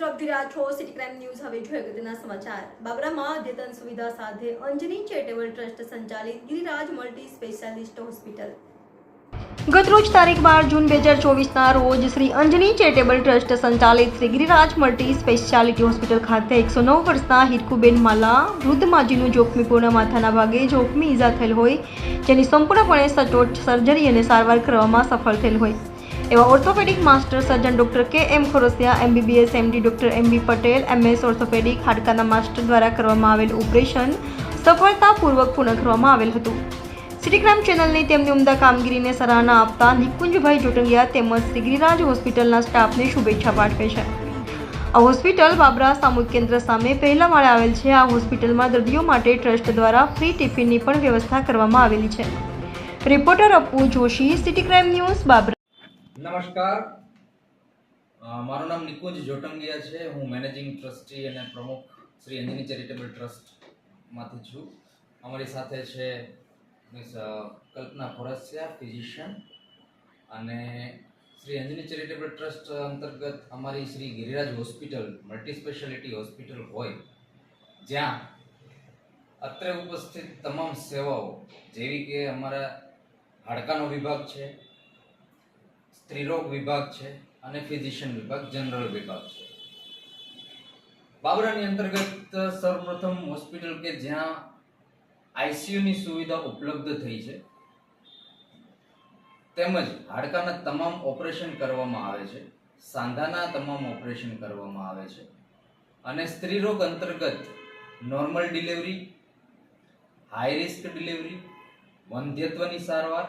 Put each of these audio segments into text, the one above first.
જોઈ રહ્યા છો સિટી ક્રાઇમ ન્યૂઝ હવે જોઈએ અગત્યના સમાચાર. બાબરામાં અદ્યતન સુવિધા સાથે અંજની ચેરિટેબલ ટ્રસ્ટ સંચાલિત ગિરિરાજ મલ્ટી સ્પેશિયાલિસ્ટ હોસ્પિટલ. ગતરોજ તારીખ બાર જૂન બે હજાર ચોવીસના રોજ શ્રી અંજની ચેરિટેબલ ટ્રસ્ટ સંચાલિત Shri Giriraj multi speciality hospital ખાતે એકસો નવ વર્ષના હિરકુબેન માલા વૃદ્ધ માજીનું જોખમીપૂર્ણ માથાના ભાગે જોખમી ઈજા થયેલ હોય, જેની સંપૂર્ણપણે સચોટ સર્જરી અને સારવાર કરવામાં સફળ થયેલ હોય. એવા orthopaedic master surgeon doctor K M Khorasiya MBBS MD doctor M B Patel MS orthopaedic હાડકાના master દ્વારા કરવામાં આવેલ ઓપરેશન સફળતાપૂર્વક પૂર્ણ કરવામાં આવેલ હતું. ક્રાઇમ ચેનલની તેમની ઉમદા કામગીરીને સરાહના આપતા નિકુંજભાઈ જોટંગિયા તેમજ શ્રી ગિરિરાજ હોસ્પિટલના સ્ટાફને શુભેચ્છા પાઠવે છે. આ હોસ્પિટલ બાબરા સામૂહિક કેન્દ્ર સામે પહેલા માળે આવેલ છે. આ હોસ્પિટલમાં દર્દીઓ માટે ટ્રસ્ટ દ્વારા ફ્રી ટિફિનની પણ વ્યવસ્થા કરવામાં આવેલી છે. Reporter Appu Joshi city crime news Babra. નમસ્કાર. મારું નામ નિકુંજ જોટંગિયા છે. હું મેનેજિંગ ટ્રસ્ટી અને પ્રમુખ શ્રી અંજની ચેરિટેબલ ટ્રસ્ટમાંથી છું. અમારી સાથે છે મિસ કલ્પના ખોરસિયા, ફિઝિશિયન અને શ્રી અંજની ચેરિટેબલ ટ્રસ્ટ અંતર્ગત અમારી Shri Giriraj hospital multi speciality hospital હોય, જ્યાં અત્રે ઉપસ્થિત તમામ સેવાઓ, જેવી કે અમારા હાડકાનો વિભાગ છે સ્ત્રીરોગ વિભાગ છે અને ફિઝિશિયન વિભાગ, જનરલ વિભાગ છે. બાબરાની અંતર્ગત સર્વપ્રથમ હોસ્પિટલ કે જ્યાં આઈસીયુની સુવિધા ઉપલબ્ધ થઈ છે, તેમજ હાડકાના તમામ ઓપરેશન કરવામાં આવે છે, સાંધાના તમામ ઓપરેશન કરવામાં આવે છે, અને સ્ત્રીરોગ અંતર્ગત normal delivery, high risk delivery, વંધ્યત્વની સારવાર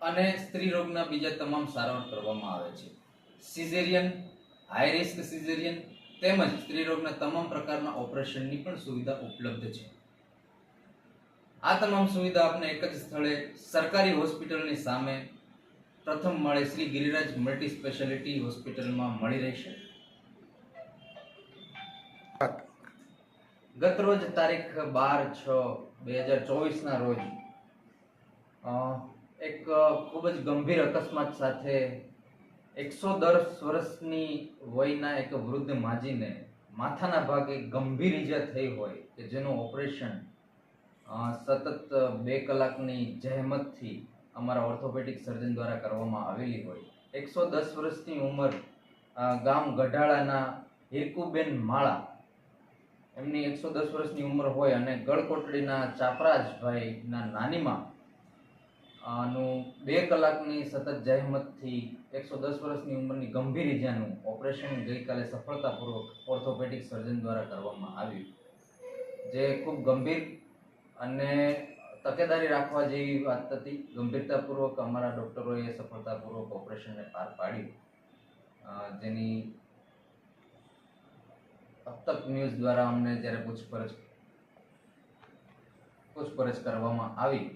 અને સ્ત્રી રોગના બીજા તમામ સારવાર કરવામાં આવે છે. સિઝેરિયન હાઈ રિસ્ક સિઝેરિયન તેમજ સ્ત્રી રોગના તમામ પ્રકારના ઓપરેશનની પણ સુવિધા ઉપલબ્ધ છે. આ તમામ સુવિધા આપને એક જ સ્થળે સરકારી હોસ્પિટલની સામે પ્રથમ માળે શ્રી ગિરિરાજ મલ્ટી સ્પેશિયાલિટી હોસ્પિટલમાં મળી રહેશે. ગત રોજ તારીખ બાર છ બે હજાર ચોવીસના રોજ એક ખૂબ જ ગંભીર અકસ્માત સાથે એકસો દસ વર્ષની વયના એક વૃદ્ધ માજીને માથાના ભાગે ગંભીર ઈજા થઈ હોય કે જેનું ઓપરેશન સતત બે કલાકની જહેમતથી અમારા ઓર્થોપેડિક સર્જન દ્વારા કરવામાં આવેલી હોય. એકસો દસ વર્ષની ઉંમર ગામ ગઢાળાના હિરકુબેન માળા. એમની એકસો દસ વર્ષની ઉંમર હોય અને ગળકોટડીના ચાપરાજભાઈના નાનીમાં આનું બે કલાકની સતત જહેમતથી એકસો દસ વર્ષની ઉંમરની ગંભીર ઇજાનું ઓપરેશન ગઈકાલે સફળતાપૂર્વક ઓર્થોપેડિક સર્જન દ્વારા કરવામાં આવ્યું. જે ખૂબ ગંભીર અને તકેદારી રાખવા જેવી વાત હતી. ગંભીરતાપૂર્વક અમારા ડૉક્ટરોએ સફળતાપૂર્વક ઓપરેશનને પાર પાડ્યું. જેની તક ન્યૂઝ દ્વારા અમને જ્યારે પૂછપરછ પૂછપરછ કરવામાં આવી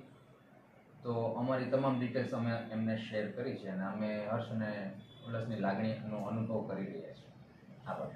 તો અમારી તમામ ડિટેલ્સ અમે એમને શેર કરી છે અને અમે હર્ષ અને ઉલ્લાસની લાગણીનો અનુભવ કરી રહ્યા છીએ. આભાર.